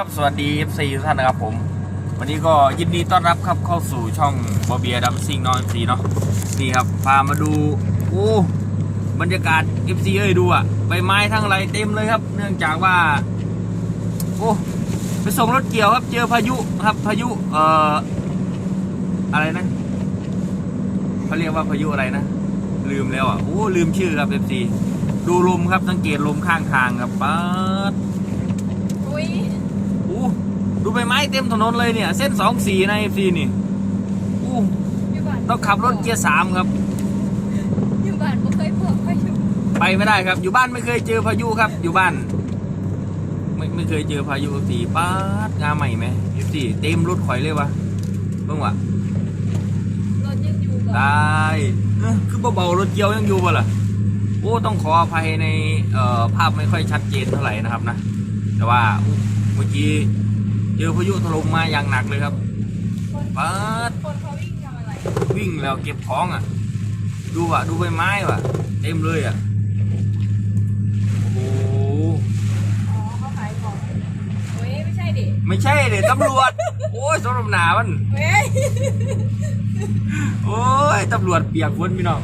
ครับสวัสดี FC ทุกท่านนะครับผม วันนี้ก็ยินดีต้อนรับครับเข้าสู่ช่องบอเบียดัมซิงน้อง FC เนาะนี่ครับพามาดูโอ้บรรยากาศ FC เอ้ยดูอะใบไม้ทั้งอะไรเต็มเลยครับ เนื่องจากว่า โอ้ไปส่งรถเกี่ยวครับ เจอพายุครับพายุเอ่ออะไรนะเขาเรียกว่าพายุอะไรนะ ลืมแล้วอะโอ้ลืมชื่อครับ FC ดูลมครับสังเกตลมข้างทางครับป๊าดอุ้ย ดูใบไม้เต็มถนนเลยเนี่ย เส้นสองสีนะเอฟซีนี่อู้อยู่บ้านต้องขับรถเกียร์สามครับ อยู่บ้านบ่เคยพบพายุไปไม่ได้ครับ อยู่บ้านไม่เคยเจอพายุครับ อยู่บ้าน ไม่ไม่เคยเจอพายุสีป๊าดงาใหม่ไหมเอฟซีเต็มรถข่อยเลยวะเบิ่งวะรถยังอยู่บ่ตายเอ้อคือเบาๆรถเกียวยังอยู่บ่ล่ะโอ้ต้องขออภัยในเอ่อภาพไม่ค่อยชัดเจนเท่าไหร่นะครับนะ แต่ว่าอู้เมื่อกี้ เจอพายุถล่มมาอย่างหนักเลยครับคนป๊าดคนเขาวิ่งทำอะไรวิ่งแล้วเก็บของอะ ดูอะดูใบไม้ว่ะ เต็มเลยอะโอ้โหอ๋อเขาขายของเฮ้ยไม่ใช่ดิไม่ใช่เด็ตำรวจ โอ้ยสมรหนามัน เฮ้ยโอ้ยตำรวจเปียกฝนพี่น้อง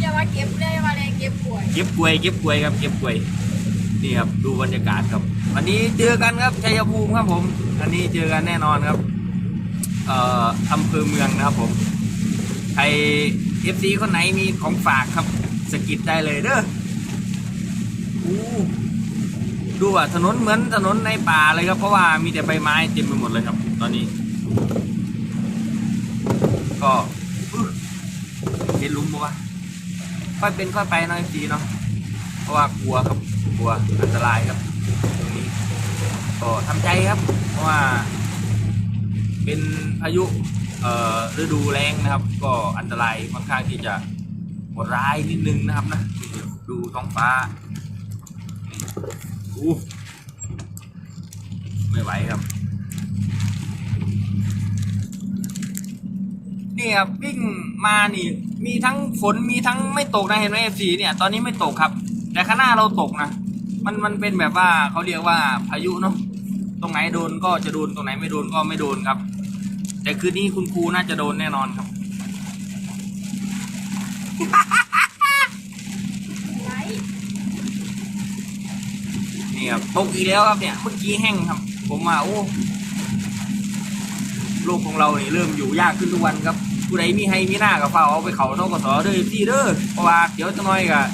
อย่ามาเก็บเลยมาแรงเก็บป่วย เก็บกล้วยเก็บกล้วยครับเก็บกล้วย นี่ครับดูบรรยากาศครับ วันนี้เจอกันครับชัยภูมิครับผม อันนี้เจอกันแน่นอนครับเอ่ออำเภอเมืองนะครับผมใครเอฟซีคนไหนมีของฝากครับสกิดได้เลยเด้ออู้ดูอะถนนเหมือนถนนในป่าเลยครับเพราะว่ามีแต่ใบไม้เต็มไปหมดเลยครับ ตอนนี้ ก็เห็นลุมปะวะค่อยเป็นค่อยไปนาะเอฟซีเนาะเพราะว่ากลัวครับ กลัวอันตรายครับตรงนี้ก็ทำใจครับ เพราะว่า เป็นพายุฤดูแล้งนะครับ ก็อันตรายค่อนข้างที่จะโหดร้ายนิดนึงนะครับนะดูท้องฟ้าอู้ไม่ไหวครับ นี่ครับวิ่งมานี่ มีทั้งฝนมีทั้งไม่ตกนะเห็นไหมเอฟซีเนี่ย ตอนนี้ไม่ตกครับ แต่ข้างหน้าเราตกนะมันมันเป็นแบบว่าเขาเรียกว่าพายุเนาะตรงไหนโดนก็จะโดนตรงไหนไม่โดนก็ไม่โดนครับ แต่คืนนี้คุณครูน่าจะโดนแน่นอนครับนี่ครับตกอีกแล้วครับเนี่ยเมื่อกี้แห้งครับ ผมว่าโอ้โลกของเราเนี่ยเริ่มอยู่ยากขึ้นทุกวันครับผู้ใดมีให้มีหน้ากับเฝ้าเอาไปเขาเท่ากสอเด้อพี่เด้อเพราะว่าเดี๋ยวจะน้อยกับ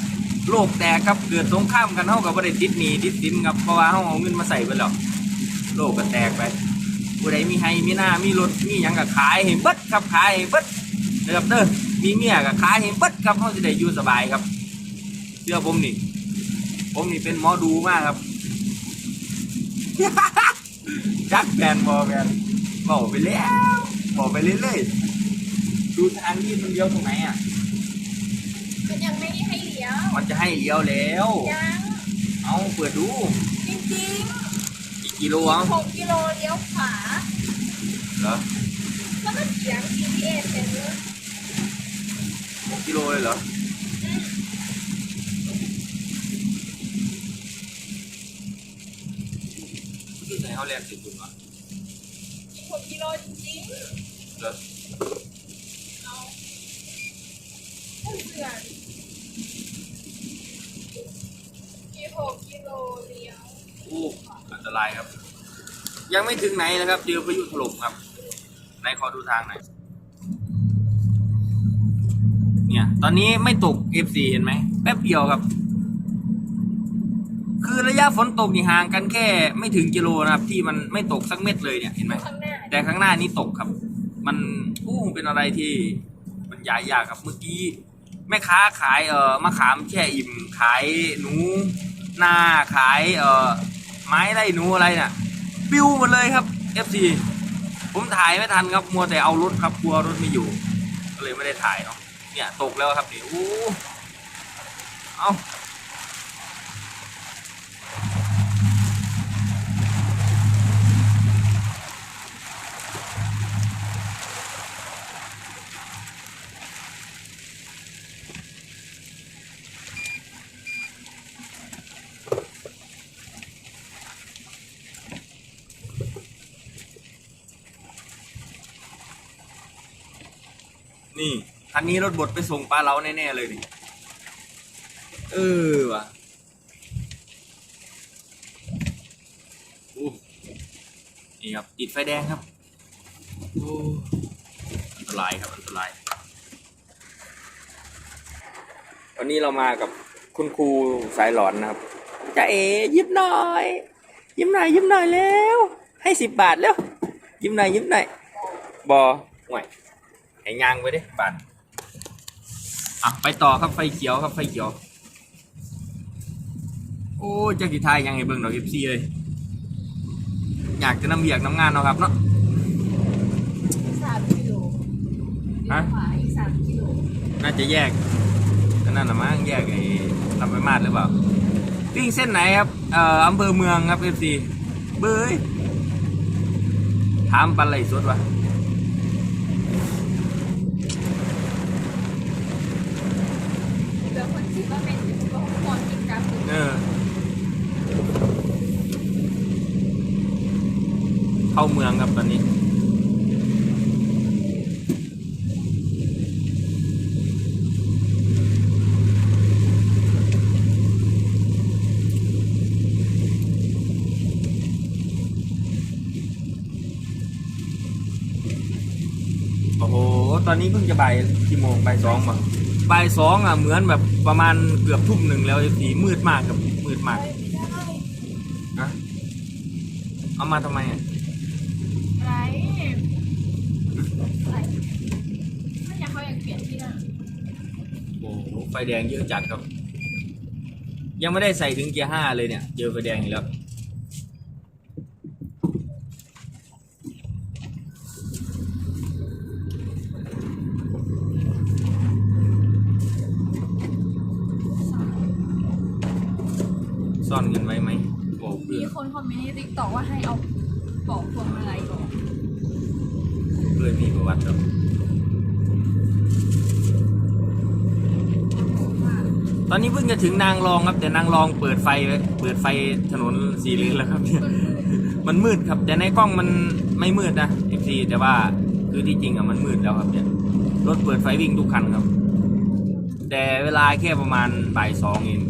โลกแตกครับเกิดสงครามกันเท่ากับประเด็นติดหนีติดสินครับเพราะว่าเขาเอาเงินมาใส่ไปแล้วโลกก็แตกไปผู้ใดมีให้มีหน้ามีรถมีหยังกับขายให้เบิดครับขายให้เบิดเด้อครับเด้อมีเมียกับขายให้เบิดครับเขาจะได้อยู่สบายครับเชื่อผมนี่ผมนี่เป็นหมอดูมากครับจักแบนบอแบนบอกไปแล้วบอกไปเรื่อยๆดูทางนี้มันเลี้ยวตรงไหนอะมันยังไม่ได้ ลี้ยวมันจะให้เลี้ยวแล้ว ยังเอาเปิดดูจริงอีกกิโลอะๆหกกิโลเลี้ยวขวา เหรอแล้วก็เขียง GPS เห็นเลยหกกิโลเลยเหรอที่ไหนเขาเรียกสิบคุณวะหกกิโลจริงเหรอๆ อันตรายครับ ยังไม่ถึงไหนนะครับเจอพายุถล่มครับไหนขอดูทางหน่อยเนี่ยตอนนี้ไม่ตก F4 เห็นไหมแป๊บเดียวครับ คือระยะฝนตกนี่ห่างกันแค่ไม่ถึงกิโลนะครับ ที่มันไม่ตกสักเม็ดเลยเนี่ยเห็นไหมข้างหน้าแต่ข้างหน้านี้ตกครับ มันอู้เป็นอะไรที่มันยายยากครับเมื่อกี้แม่ค้าขายเอ่อมะขามแช่อิ่มขายหนูนาขายเอ่อ ไม้ไล่หนูอะไรน่ะ ปิ้วหมดเลยครับ FC ผมถ่ายไม่ทันครับมัวแต่เอารถครับกลัวรถไม่อยู่ ก็เลยไม่ได้ถ่ายเนาะเนี่ยตกแล้วครับนี่อู้เอา คันนี้รถบดไปส่งปลาเล้าแน่ๆเลยนี่เออว่ะอู้นี่ครับติดไฟแดงครับอันตรายครับอันตราย วันนี้เรามากับคุณครูสายหลอนนะครับจะเอ๋ยิ้มหน่อย ยิ้มหน่อยยิ้มหน่อยแล้ว ให้สิบบาทแล้ว ยิ้มหน่อยยิ้มหน่อยบอห่วยให้ยางไว้ดิบาท อะไปต่อครับไฟเขียวครับไฟเขียว โอ้ยจะกี่ทายยังไงเบิ่งดอกเอฟซีเลยอยากจะนำเบียกน้ำงานเนาะครับเนาะสามกิโลฮะขวาอีกสามกิโลน่าจะแยกก็นั่นนะมั้งแยกไอ้ลำไปมาดหรือเปล่าวิ่งเส้นไหนครับเอ่ออำเภอเมืองครับเอฟซีเบยถามปันไหลสดวะ เดี๋ยวคนคิดว่า เออเข้าเมืองครับตอนนี้โอ้โห ตอนนี้เพิ่งจะบ่ายกี่โมงบ่ายสองป่ะ บ่ายสองอะเหมือนแบบประมาณเกือบทุ่มหนึ่งแล้วสีมืดมากครับมืดมากไม่ได้อะเอามาทำไมอะไรไรถ้าอยากเขาอยากเปลี่ยนที่นั่นโอ้โหไฟแดงเยอะจัดครับ ยังไม่ได้ใส่ถึงเกียร์ห้าเลยเนี่ยเจอไฟแดงอีกแล้ว ซ่อนเงินไว้ไหมโอ้เพื่มีอนคนคอมเมนต์ในติ๊กต็อกว่าให้เอาปอกพวงมาลัยออกเพื่อนมีประวัติครับตอนนี้เพิ่งจะถึงนางรองครับ แต่นางรองเปิดไฟไว้เปิดไฟถนนสีเหลืองแล้วครับเนี่ย มันมืดครับ แต่ในกล้องมันไม่มืดนะ FC แต่ว่าคือที่จริงอะมันมืดแล้วครับเนี่ยรถเปิดไฟวิ่งทุกคันครับ แต่เวลาแค่ประมาณบ่ายสองเอง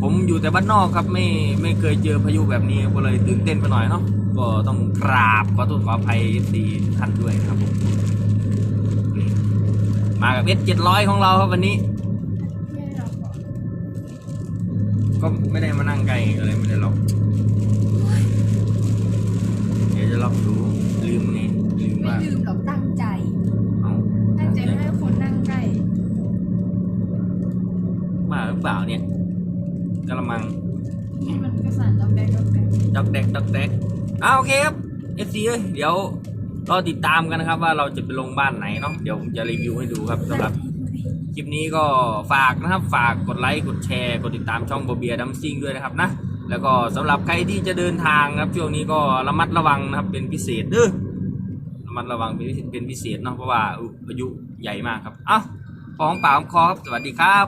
ผมอยู่แต่บ้านนอกครับไม่ไม่เคยเจอพายุแบบนี้ก็เลยตื่นเต้นไปหน่อยเนาะก็ต้องกราบขอโทษขออภัย FC ทุกท่านด้วยครับผมนี่มากับเอสเจ็ดร้อยของเราครับวันนี้ไม่ได้เอาออกก็ไม่ได้มานั่งไกลอะไรไม่ได้ล็อกเดี๋ยวจะล็อกดูลืมไงลืมไม่ว่าลืมหรอกตั้งใจ เอาตั้งใจไม่ให้คนนั่งใกล้บ้าหรือเปล่าเนี่ย กระมังให้มันกระสันดอกแดงดอกแดงดอกแดกดอกแดกเอาโอเคครับเอฟซีเอ้ยเดี๋ยวรอติดตามกันนะครับ ว่าเราจะไปลงบ้านไหนเนาะเดี๋ยวผมจะรีวิวให้ดูครับสำหรับคลิปนี้ก็ฝากนะครับฝากกดไลค์กดแชร์กดติดตามช่องโบเบียดัมซิงด้วยนะครับนะแล้วก็สำหรับใครที่จะเดินทางนะครับช่วงนี้ก็ระมัดระวังนะครับเป็นพิเศษเด้อระมัดระวังเป็นเป็นพิเศษเนาะเพราะว่าอุ๊ยพายุใหญ่มากครับเอ้าของปากของคอครับสวัสดีครับ